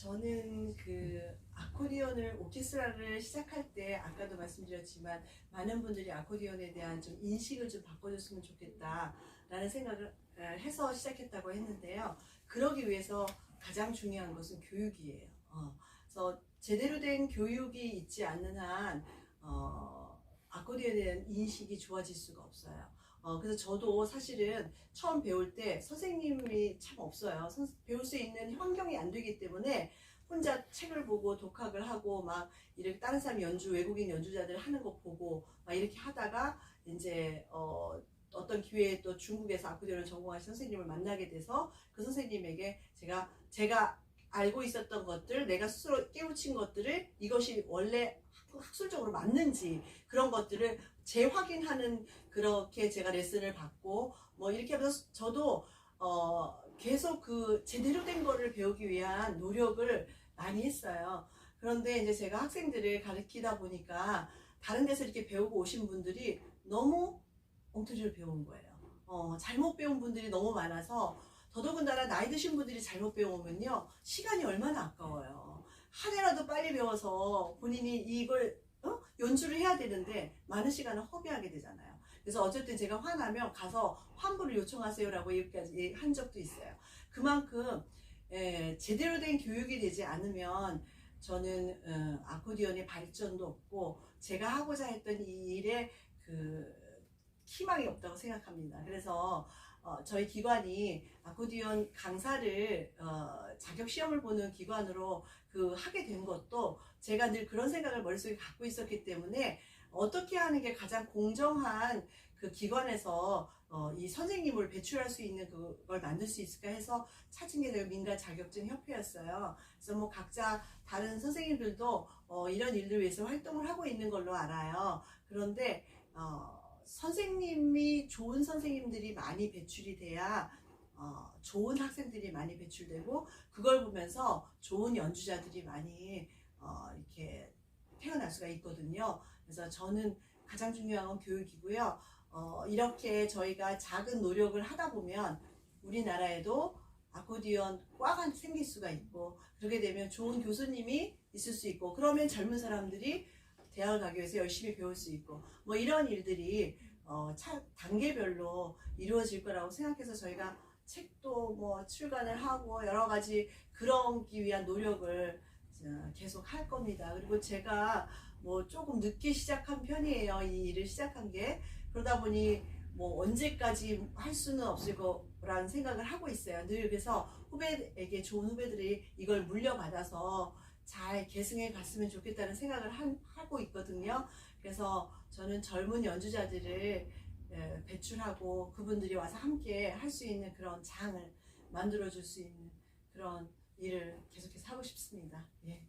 저는 그 아코디언을 오케스트라를 시작할 때 아까도 말씀드렸지만 많은 분들이 아코디언에 대한 좀 인식을 좀 바꿔줬으면 좋겠다라는 생각을 어, 해서 시작했다고 했는데요. 그러기 위해서 가장 중요한 것은 교육이에요. 어, 그래서 제대로 된 교육이 있지 않는 한 어, 아코디언에 대한 인식이 좋아질 수가 없어요. 어, 그래서 저도 사실은 처음 배울 때 선생님이 참 없어요. 선- 배울 수 있는 환경이 안 되기 때문에 혼자 책을 보고 독학을 하고 막 이렇게 다른 사람 연주, 외국인 연주자들 하는 거 보고 막 이렇게 하다가 이제 어, 어떤 기회에 또 중국에서 아코디언을 전공하신 선생님을 만나게 돼서 그 선생님에게 제가 제가 알고 있었던 것들, 내가 스스로 깨우친 것들을 이것이 원래 학- 학술적으로 맞는지 그런 것들을 재확인하는 그렇게 제가 레슨을 받고 뭐 이렇게 하면서 저도 어 계속 그 제대로 된 거를 배우기 위한 노력을 많이 했어요. 그런데 이제 제가 학생들을 가르치다 보니까 다른 데서 이렇게 배우고 오신 분들이 너무 엉터리를 배운 거예요. 어, 잘못 배운 분들이 너무 많아서 더더군다나 나이 드신 분들이 잘못 배우면요 시간이 얼마나 아까워요. 한 해라도 빨리 배워서 본인이 이걸 어? 연주를 해야 되는데 많은 시간을 허비하게 되잖아요. 그래서 어쨌든 제가 화나면 가서 환불을 요청하세요 라고 이렇게 한 적도 있어요. 그만큼 에, 제대로 된 교육이 되지 않으면 저는 어, 아코디언의 발전도 없고 제가 하고자 했던 이 일에 그 희망이 없다고 생각합니다. 그래서 어, 저희 기관이 아코디언 강사를 어, 자격 시험을 보는 기관으로 그 하게 된 것도 제가 늘 그런 생각을 머릿속에 갖고 있었기 때문에 어떻게 하는 게 가장 공정한 그 기관에서 어, 이 선생님을 배출할 수 있는 그걸 만들 수 있을까 해서 찾은 게 민간 자격증 협회였어요. 그래서 뭐 각자 다른 선생님들도 어, 이런 일을 위해서 활동을 하고 있는 걸로 알아요. 그런데 어, 선생님이 좋은 선생님들이 많이 배출이 돼야 어, 좋은 학생들이 많이 배출되고 그걸 보면서 좋은 연주자들이 많이 어, 이렇게 태어날 수가 있거든요. 그래서 저는 가장 중요한 건 교육이고요. 어, 이렇게 저희가 작은 노력을 하다 보면 우리나라에도 아코디언 과가 생길 수가 있고 그렇게 되면 좋은 교수님이 있을 수 있고 그러면 젊은 사람들이 대학을 가기 위해서 열심히 배울 수 있고 뭐 이런 일들이 어, 차, 단계별로 이루어질 거라고 생각해서 저희가 책도 뭐 출간을 하고 여러 가지 그러기 위한 노력을 어, 계속 할 겁니다. 그리고 제가 뭐 조금 늦게 시작한 편이에요. 이 일을 시작한 게 그러다 보니 뭐 언제까지 할 수는 없을 거라는 생각을 하고 있어요. 늘 그래서 후배에게 좋은 후배들이 이걸 물려받아서 잘 계승해 갔으면 좋겠다는 생각을 한- 하고 있거든요. 그래서 저는 젊은 연주자들을 에, 배출하고 그분들이 와서 함께 할 수 있는 그런 장을 만들어 줄 수 있는 그런 일을 계속해서 하고 싶습니다. 예.